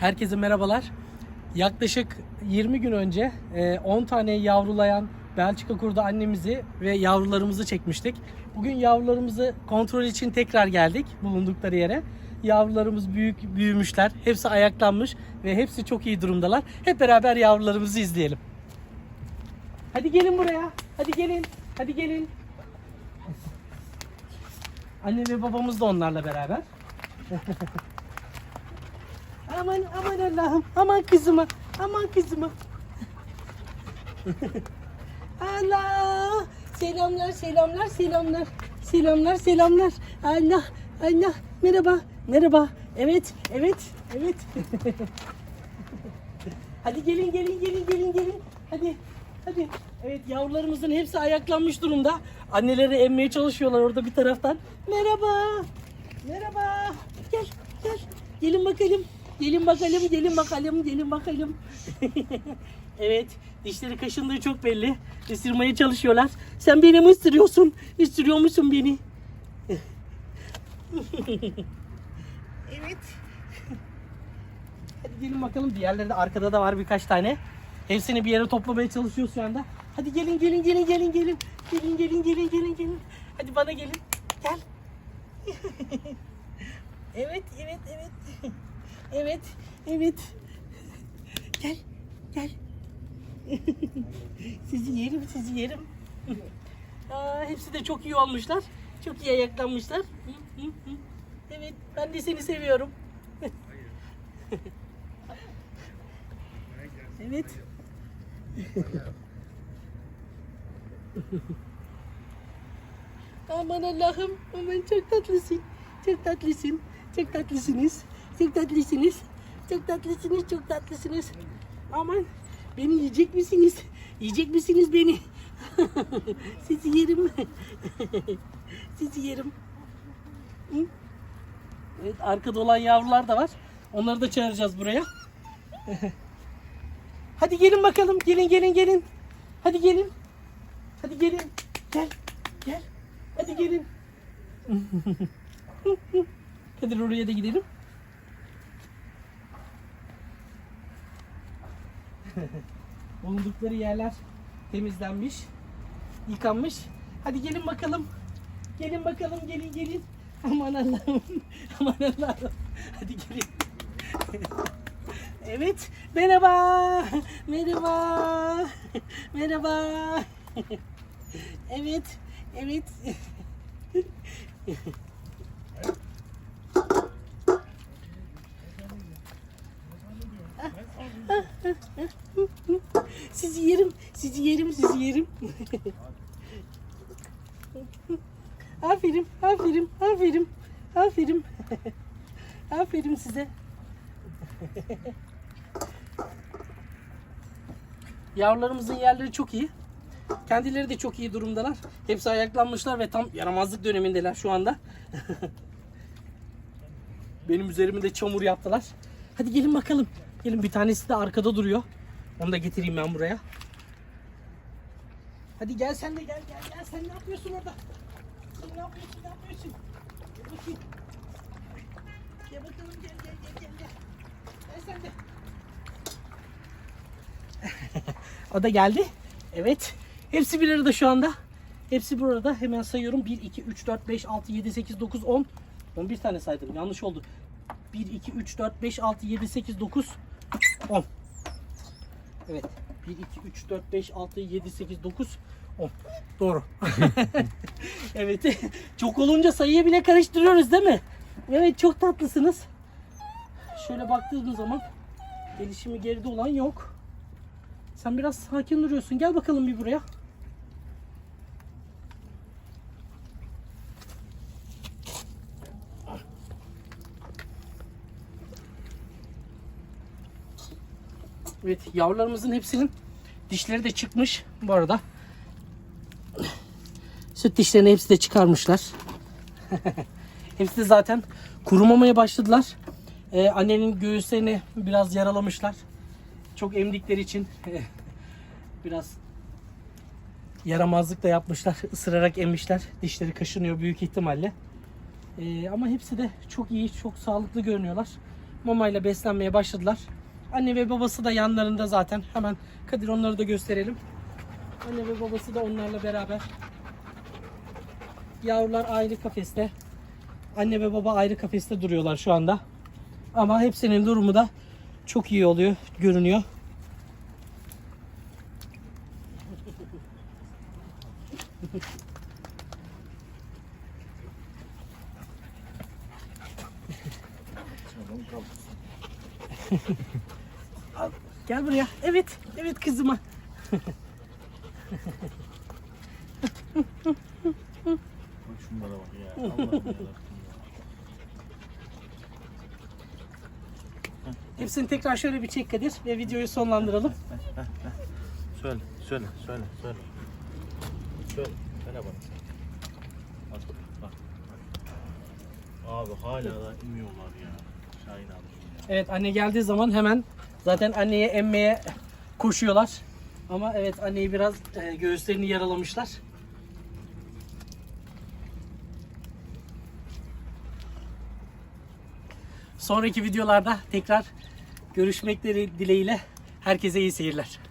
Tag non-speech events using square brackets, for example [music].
Herkese merhabalar. Yaklaşık 20 gün önce e, 10 tane yavrulayan Belçika kurdu annemizi ve yavrularımızı çekmiştik. Bugün yavrularımızı kontrol için tekrar geldik bulundukları yere. Yavrularımız büyük büyümüşler. Hepsi ayaklanmış ve hepsi çok iyi durumdalar. Hep beraber yavrularımızı izleyelim. Hadi gelin buraya. Hadi gelin. Hadi gelin. Anne ve babamız da onlarla beraber. [laughs] Aman aman Allah'ım. Aman kızıma. Aman kızıma. Allah. Selamlar selamlar selamlar. Selamlar selamlar. Allah Allah. Merhaba. Merhaba. Evet evet evet. [laughs] Hadi gelin gelin gelin gelin gelin. Hadi. Hadi. Evet yavrularımızın hepsi ayaklanmış durumda. Anneleri emmeye çalışıyorlar orada bir taraftan. Merhaba. Merhaba. Gel gel. Gelin bakalım. Gelin bakalım, gelin bakalım, gelin bakalım. [laughs] evet, dişleri kaşındığı çok belli. Isırmaya çalışıyorlar. Sen beni mi ısırıyorsun? Isırıyor musun beni? [laughs] evet. Hadi gelin bakalım. Diğerleri de arkada da var birkaç tane. Hepsini bir yere toplamaya çalışıyoruz şu anda. Hadi gelin, gelin, gelin, gelin, gelin. Gelin, gelin, gelin, gelin, gelin. Hadi bana gelin. Gel. [laughs] evet, evet, evet. Evet, evet. Gel, gel. [laughs] sizi yerim, sizi yerim. Aa, hepsi de çok iyi olmuşlar. Çok iyi ayaklanmışlar. Evet, ben de seni seviyorum. [laughs] evet. Aman Allah'ım, aman çok tatlısın. Çok tatlısın. Çok tatlısınız. Çok tatlısınız. Çok tatlısınız, çok tatlısınız. Aman, beni yiyecek misiniz? Yiyecek misiniz beni? [laughs] Sizi yerim. [laughs] Sizi yerim. Evet, arkada olan yavrular da var. Onları da çağıracağız buraya. [laughs] Hadi gelin bakalım. Gelin, gelin, gelin. Hadi gelin. Hadi gelin. Gel. Gel. Hadi gelin. Hadi oraya da gidelim. [laughs] Bulundukları yerler temizlenmiş, yıkanmış. Hadi gelin bakalım. Gelin bakalım, gelin gelin. [laughs] Aman Allah'ım, [laughs] aman Allah'ım. Hadi gelin. evet, merhaba, merhaba, merhaba. evet, evet. Sizi yerim, sizi yerim, sizi yerim. aferin, aferin, aferin, aferin. aferin size. Yavrularımızın yerleri çok iyi. Kendileri de çok iyi durumdalar. Hepsi ayaklanmışlar ve tam yaramazlık dönemindeler şu anda. [laughs] Benim üzerimi de çamur yaptılar. Hadi gelin bakalım. Gelin bir tanesi de arkada duruyor. Onu da getireyim ben buraya. Hadi gel sen de gel gel gel. Sen ne yapıyorsun orada? Sen ne yapıyorsun? Ne yapıyorsun? Gel bakayım. Gel bakalım gel gel gel gel. Gel, gel sen de. [laughs] o da geldi. Evet. Hepsi bir arada şu anda. Hepsi burada. Hemen sayıyorum. 1, 2, 3, 4, 5, 6, 7, 8, 9, 10. 11 tane saydım. Yanlış oldu. 1, 2, 3, 4, 5, 6, 7, 8, 9, 10. Evet. 1, 2, 3, 4, 5, 6, 7, 8, 9, 10. Doğru. [laughs] evet. [laughs] Çok olunca sayıyı bile karıştırıyoruz değil mi? Evet çok tatlısınız. Şöyle baktığımız zaman gelişimi geride olan yok. Sen biraz sakin duruyorsun. Gel bakalım bir buraya. Evet yavrularımızın hepsinin dişleri de çıkmış bu arada. Süt dişlerini hepsi de çıkarmışlar. [laughs] hepsi de zaten kurumamaya başladılar. Ee, annenin göğüslerini biraz yaralamışlar. Çok emdikleri için [laughs] biraz yaramazlık da yapmışlar. Isırarak emmişler. Dişleri kaşınıyor büyük ihtimalle. Ee, ama hepsi de çok iyi, çok sağlıklı görünüyorlar. mamayla beslenmeye başladılar. Anne ve babası da yanlarında zaten. Hemen Kadir onları da gösterelim. Anne ve babası da onlarla beraber. Yavrular ayrı kafeste. Anne ve baba ayrı kafeste duruyorlar şu anda. Ama hepsinin durumu da çok iyi oluyor, görünüyor. [laughs] Al, Gel buraya. Evet, evet kızıma. Bak şunlara bak ya. Allah'ım yarabbim ya. Hepsini tekrar şöyle bir çek Kadir ve videoyu sonlandıralım. Söyle, söyle, söyle, söyle. Söyle, söyle bana. Bak, bak, bak. Abi hala da iniyorlar ya. Şahin abi. Evet anne geldiği zaman hemen zaten anneye emmeye koşuyorlar. Ama evet anneyi biraz e, göğüslerini yaralamışlar. Sonraki videolarda tekrar görüşmekleri dileğiyle herkese iyi seyirler.